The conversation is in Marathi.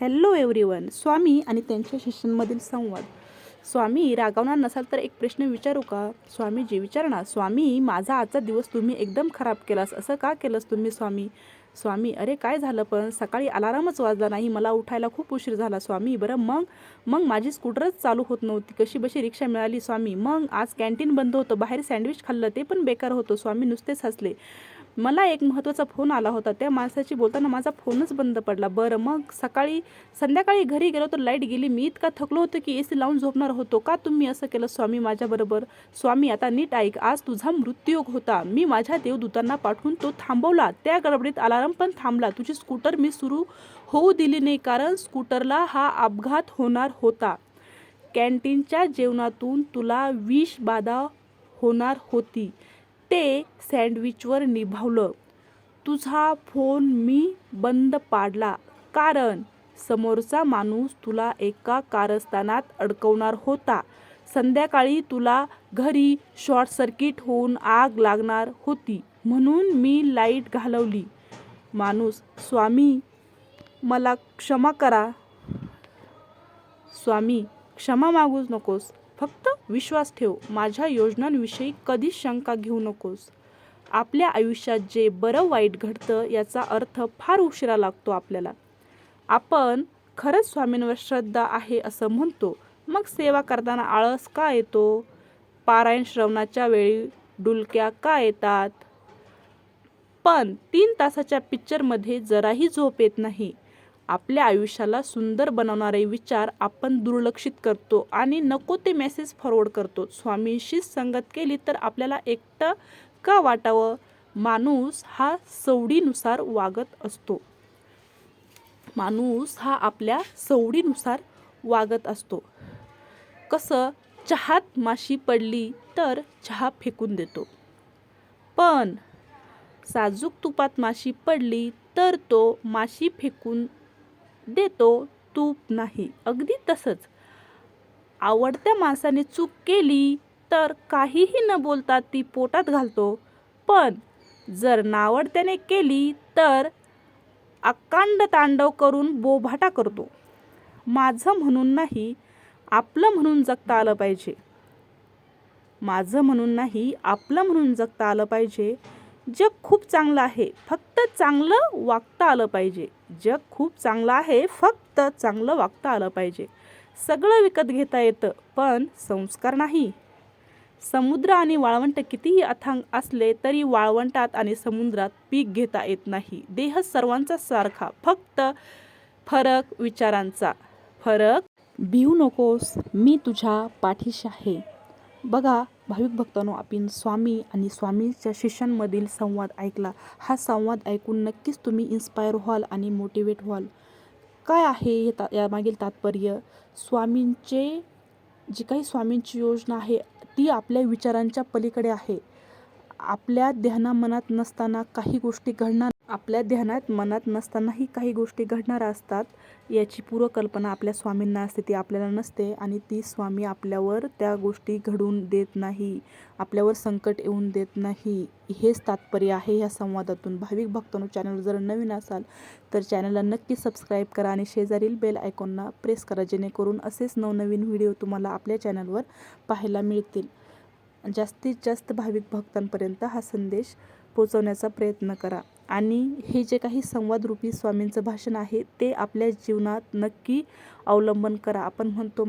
हॅलो एव्हरीवन स्वामी आणि त्यांच्या शिष्यांमधील संवाद. स्वामी रागावणार नसाल तर एक प्रश्न विचारू का? स्वामीजी विचारणार ना स्वामी माझा आजचा दिवस तुम्ही एकदम खराब केलास असं का केलंस तुम्ही स्वामी? स्वामी अरे काय झालं पण? सकाळी अलारामच वाजला नाही मला उठायला खूप उशीर झाला स्वामी. बरं मग? मग माझी स्कूटरच चालू होत नव्हती कशी बशी रिक्षा मिळाली स्वामी? मग आज कॅन्टीन बंद होतं बाहेर सँडविच खाल्लं ते पण बेकार होतं. स्वामी नुसतेच हसले. मला एक महत्त्वाचा फोन आला होता. त्या माणसाशी बोलताना माझा फोनच बंद पडला. बरं मग सकाळी संध्याकाळी घरी गेलो तर लाइट गेली. मी इतका थकलो होतो की ए सी लावून झोपणार होतो. का तुम्ही असं केलं स्वामी माझ्याबरोबर? स्वामी आता नीट ऐक. आज तुझा मृत्यूयोग होता. मी माझ्या देवदूतांना पाठवून तो थांबवला. त्या गडबडीत अलार्म पण थांबला. तुझी स्कूटर मी सुरू होऊ दिली नाही कारण स्कूटरला हा अपघात होणार होता. कॅन्टीनच्या जेवणातून तुला विष बाधा होणार होती. ते सँडविचवर निभावलं. तुझा फोन मी बंद पाडला कारण समोरचा माणूस तुला एका कारस्थानात अडकवणार होता. संध्याकाळी तुला घरी शॉर्ट सर्किट होऊन आग लागणार होती म्हणून मी लाइट घालवली. माणूस स्वामी मला क्षमा करा. स्वामी क्षमा मागूच नकोस. फक्त विश्वास ठेव माझ्या योजनांविषयी कधीच शंका घेऊ नकोस. आपल्या आयुष्यात जे बरं वाईट घडतं याचा अर्थ फार उशिरा लागतो आपल्याला. आपण खरंच स्वामींवर श्रद्धा आहे असं म्हणतो मग सेवा करताना आळस का येतो? पारायण श्रवणाच्या वेळी डुलक्या का येतात? पण तीन तासाच्या पिक्चरमध्ये जराही झोप येत नाही. आपल्या आयुष्याला सुंदर बनवणारे विचार आपण दुर्लक्षित करतो आणि नको ते मेसेज फॉरवर्ड करतो. स्वामींशी संगत केली तर आपल्याला एकटं का वाटावं? माणूस हा सवडीनुसार वागत असतो. माणूस हा आपल्या सवडीनुसार वागत असतो. कसं? चहात माशी पडली तर चहा फेकून देतो. पण साजूक तुपात माशी पडली तर तो माशी फेकून देतो तूप नाही. अगदी तसंच. आवडत्या माणसाने चूक केली तर काहीही न बोलता ती पोटात घालतो. पण जर नावडत्याने केली तर अकांड तांडव करून बोभाटा करतो. माझं म्हणून नाही आपलं म्हणून जगता आलं पाहिजे. माझं म्हणून नाही आपलं म्हणून जगता आलं पाहिजे. जग खूप चांगलं आहे. फक्त चांगलं वागता आलं पाहिजे. जग खूप चांगलं आहे फक्त चांगलं वागता आलं पाहिजे. सगळं विकत घेता येतं पण संस्कार नाही. समुद्र आणि वाळवंट कितीही अथांग असले तरी वाळवंटात आणि समुद्रात पीक घेता येत नाही. देह सर्वांचा सारखा फक्त फरक विचारांचा. फरक? भिऊ नकोस मी तुझ्या पाठीशी आहे. बघा भाविक भक्तांनो आपण स्वामी आणि स्वामीच्या शिष्यांमधील संवाद ऐकला. हा संवाद ऐकून नक्कीच तुम्ही इन्स्पायर व्हाल आणि मोटिवेट व्हाल. काय आहे हे ता यामागील तात्पर्य? स्वामींचे जी काही स्वामींची योजना आहे ती आपल्या विचारांच्या पलीकडे आहे. आपल्या ध्यानामनात नसताना काही गोष्टी घडणार आपल्या ध्यानात मनात नसतानाही काही गोष्टी घडणार असतात याची पूर्वकल्पना आपल्या स्वामींना असते. ती आपल्याला नसते आणि ती स्वामी आपल्यावर त्या गोष्टी घडून देत नाही आपल्यावर संकट येऊन देत नाही. हेच तात्पर्य आहे ह्या संवादातून. भाविक भक्तांनो चॅनल जर नवीन असाल तर चॅनलला नक्की सबस्क्राईब करा आणि शेजारील बेल आयकॉनना प्रेस करा जेणेकरून असेच नवनवीन व्हिडिओ तुम्हाला आपल्या चॅनलवर पाहायला मिळतील. जास्तीत जास्त भाविक भक्तांपर्यंत हा संदेश पोचवण्याचा प्रयत्न करा. आणि हे जे काही संवादरूपी स्वामींचं भाषण आहे ते आपल्या जीवनात नक्की अवलंबन करा. आपण म्हणतो